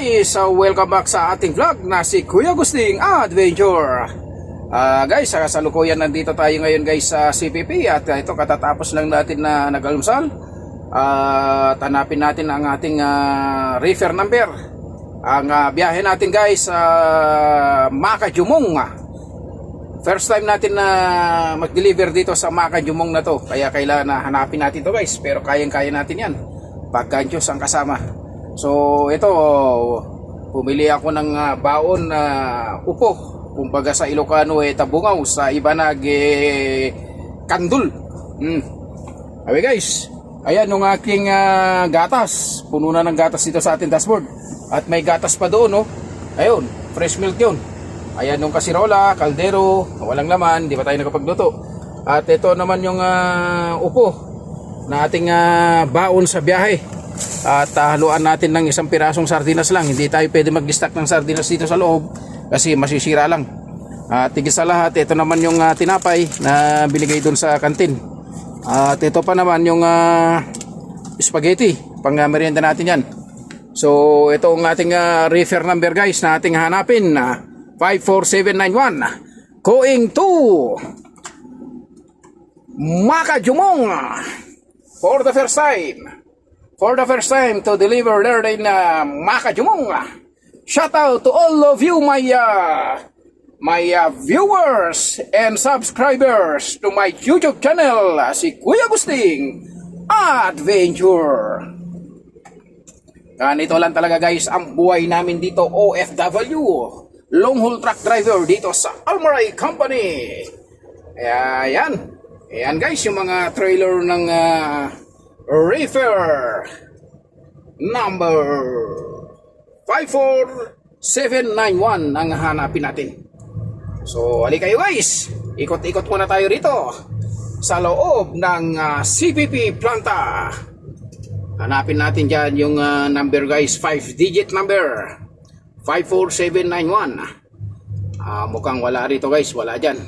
guys, so welcome back sa ating vlog na si Kuya Gusting Adventure. Ah guys, sa kasalukuyan nandito tayo ngayon guys sa CPP at ah, ito katatapos lang natin na nag-almusal. At hanapin natin ang ating ah, reefer number. Ang ah, biyahe natin guys sa Makajumong. First time natin na mag-deliver dito sa Makajumong na to. Kaya kailangan na hanapin natin to guys. Pero kayang-kaya natin yan. Pagka Diyos ang kasama. So ito, pumili ako ng ah, baon na upo. Kumbaga sa Ilocano eh tabungaw, sa Ibanag eh kandul. Mm. Okay guys, ayan yung aking ah, gatas. Puno na ng gatas dito sa ating dashboard. At may gatas pa doon, no? Ayun, fresh milk yun. Ayan yung kasirola, kaldero, walang laman, di pa tayo nakapagluto. At ito naman yung ah, upo na ating ah, baon sa biyahe. At ah, haluan natin ng isang pirasong sardinas lang. Hindi tayo pwede mag-stack ng sardinas dito sa loob kasi masisira lang. At tigil sa lahat, ito naman yung ah, tinapay na binigay doon sa kantin. At ito pa naman yung ah, spaghetti, pang ah, merienda natin yan. So ito ang ating ah, reefer number guys na ating hanapin na 54791 going to Makajumong for the first time for the first time to deliver there in uh, Makajumong. Shout out to all of you, my uh, my uh, viewers and subscribers to my YouTube channel, si Kuya Gusting Adventure. Ganito lang talaga guys ang buhay namin dito OFW. Long haul truck driver dito sa Almaray Company. Kaya yan. Ayan guys yung mga trailer ng uh, Reefer number 54791 ang hanapin natin. So, hali kayo guys. Ikot-ikot muna tayo rito sa loob ng ah, CPP planta. Hanapin natin dyan yung ah, number guys, 5-digit number. 54791. Ah, mukhang wala rito guys, wala dyan.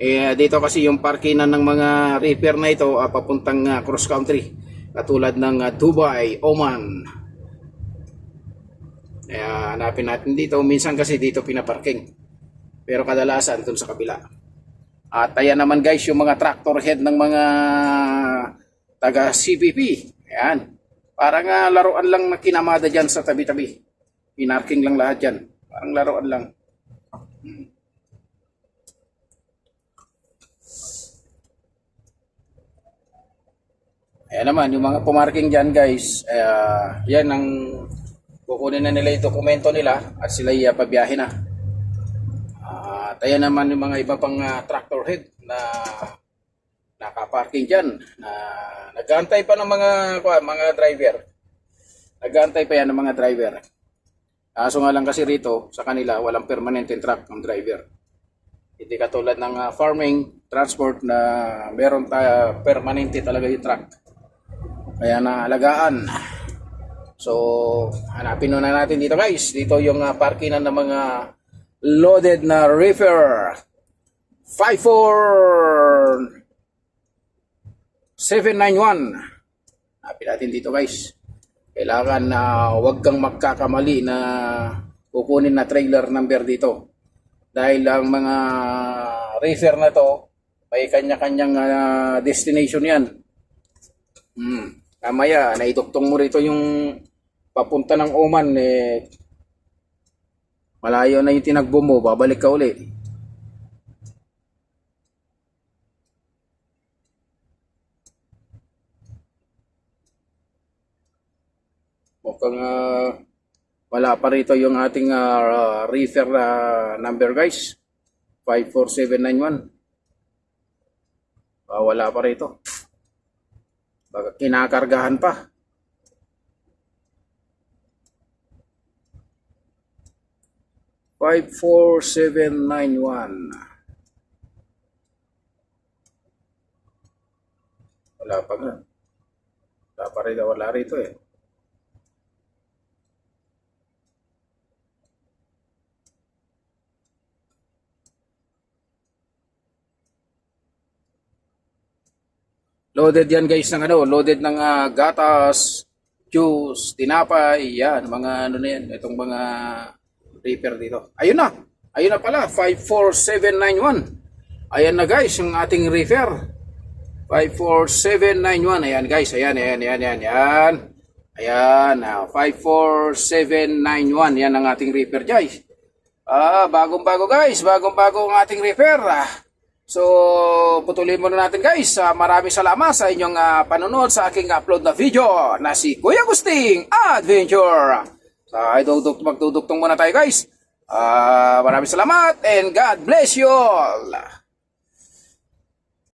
Eh, dito kasi yung parkinan ng mga repair na ito ah, papuntang ah, cross country. Katulad ng ah, Dubai, Oman. Kaya hanapin natin dito. Minsan kasi dito pinaparking. Pero kadalasan dun sa kabila. At ayan naman guys yung mga tractor head ng mga taga CPP. Ayan. Parang ah, laruan lang na kinamada dyan sa tabi-tabi. Pinarking lang lahat dyan. Parang laruan lang. Ayan naman, yung mga pumarking dyan guys, uh, yan ang kukunin na nila yung dokumento nila at sila iya pabiyahe na. Ah, at ayan naman yung mga iba pang ah, tractor head na nakaparking dyan. Na nagantay pa ng mga, kuha, mga driver. Nagantay pa yan ng mga driver. Kaso nga lang kasi rito, sa kanila, walang permanente truck ng driver. Hindi katulad ng ah, farming, transport na meron tayo permanente talaga yung truck. Kaya naalagaan. So, hanapin muna natin dito guys. Dito yung uh, parkingan ng mga loaded na reefer. 54791. Hanapin natin dito guys. Kailangan na wag kang magkakamali na kukunin na trailer number dito. Dahil ang mga reefer na to, may kanya-kanyang ah, destination yan. Hmm. Kamaya, naiduktong mo rito yung papunta ng Oman, eh, malayo na yung tinagbo mo, babalik ka uli. Mukhang ah, wala pa rito yung ating ah, reefer na number guys. 54791. Ah, wala pa rito. Baka kinakargahan pa. Five four seven nine one. Wala pa nga. Wala pa rin, wala rito eh. Loaded yan guys ng ano, loaded ng ah, gatas, juice, tinapay, yan, mga ano na yan, itong mga reaper dito. Ayun na, ayun na pala, 54791. Ayan na guys, yung ating reefer. 54791. Ayan guys, ayan, ayan, ayan, ayan, ayan. Ayan, ah, 54791. Yan ang ating reefer guys. Ah, bagong-bago guys, bagong-bago ang ating reefer. Ah, So, putulin muna natin guys. Ah, maraming salamat sa inyong ah, panonood sa aking upload na video na si Kuya Gusting Adventure. Sa iduduk magduduktong muna tayo guys. Ah, maraming salamat and God bless you all.